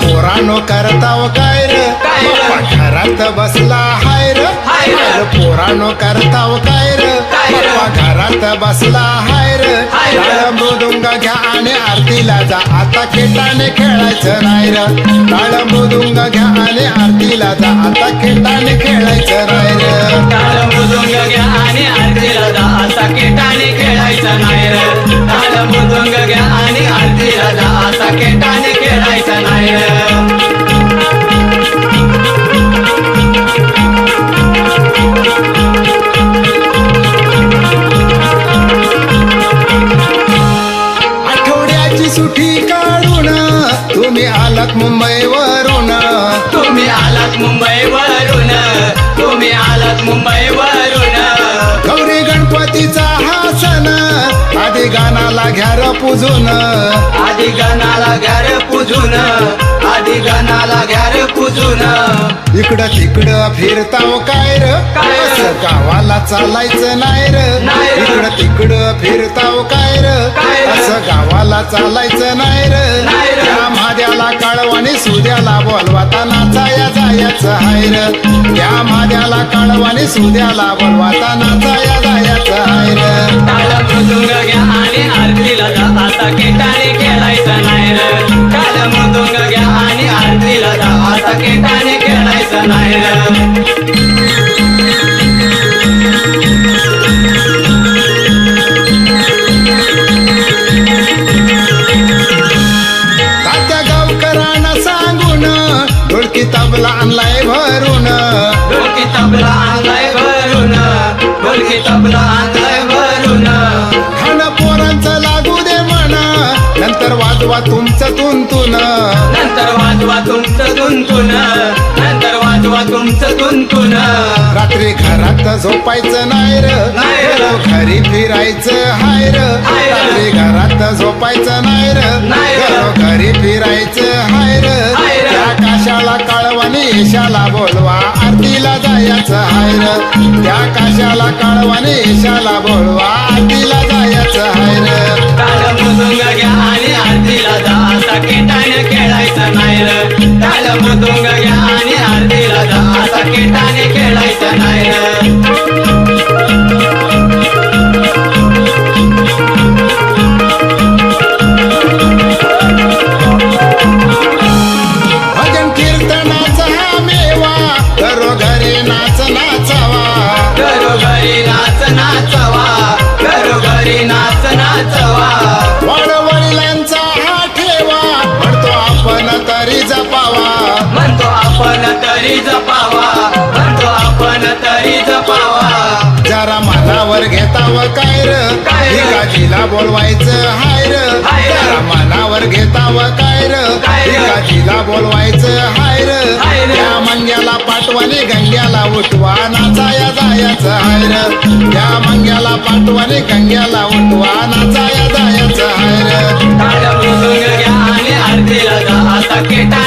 पोरानो करताव काय र? घरात बसला हाय र. पोरानो करताव काय र? घरात बसला हाय मृदुंग घ्या आणि आरतीला जा. आता खेटाने खेळायचं नाही र. टाळ मृदुंग घ्या आणि आरतीला जा. आता खेटाने खेळायचं नाही र. आलात मुंबईवरून. तुम्ही आलात मुंबईवरून. गौरी गणपतीचा हा सण आधी गाणाला घ्या र पूजून. आधी गणाला घ्यार पूजून. आधी गणाला घ्यार पूजून. इकडं तिकडं फिरताव काय र? काय? असं गावाला चालायचं नाही र. इकडं तिकडं फिरताव काय र? असं गावाला चालायचं नाही र. महाद्याला कळवानी सुद्याला बोलवाता नाचाया जायचं हायर त्या माद्याला काळवाने सुद्याला बोलवाता नाचाया जायचं हायर मृदुंग घ्या आणि आरतीला जा. आता केटाने खेळायचं नाही मृदुंग घ्या आणि आरतीला जा. आता केटाने खेळायचं नाही आणलाय भरून ढोलकी तबला आणलाय भरून ढोलकी तबला आणलाय भरून खाणं पोरांचं लागू दे म्हणा. नंतर वाजवा तुमचं तुंतून. नंतर वाजवा तुमचं तुंतून. नंतर वाजवा तुमचं तुंतून. रात्री घरात झोपायचं नाही र. नाही र. घरी फिरायचं हाय र. ईशाला बोलवा आरतीला जायचं हायर त्या काशाला काळवानी ईशाला बोलवा आरतीला तरी जपावा म्हणतो आपण तरी जपावा जरा मनावर घेताव काय र काय र? भिकाजीला बोलवायचं हाय र हाय र. जरा मनावर घेताव काय र काय र? भिकाजीला बोलवायचं हाय र हाय र. त्या मंग्याला पाठवाने गंग्याला उठवा नाचाया जायचं हाय र त्या मंग्याला पाठवाने गंग्याला उठवा नाचाया जायचं हाय र टाळ मृदुंग घ्या आणि आरतीला जा आता केटानं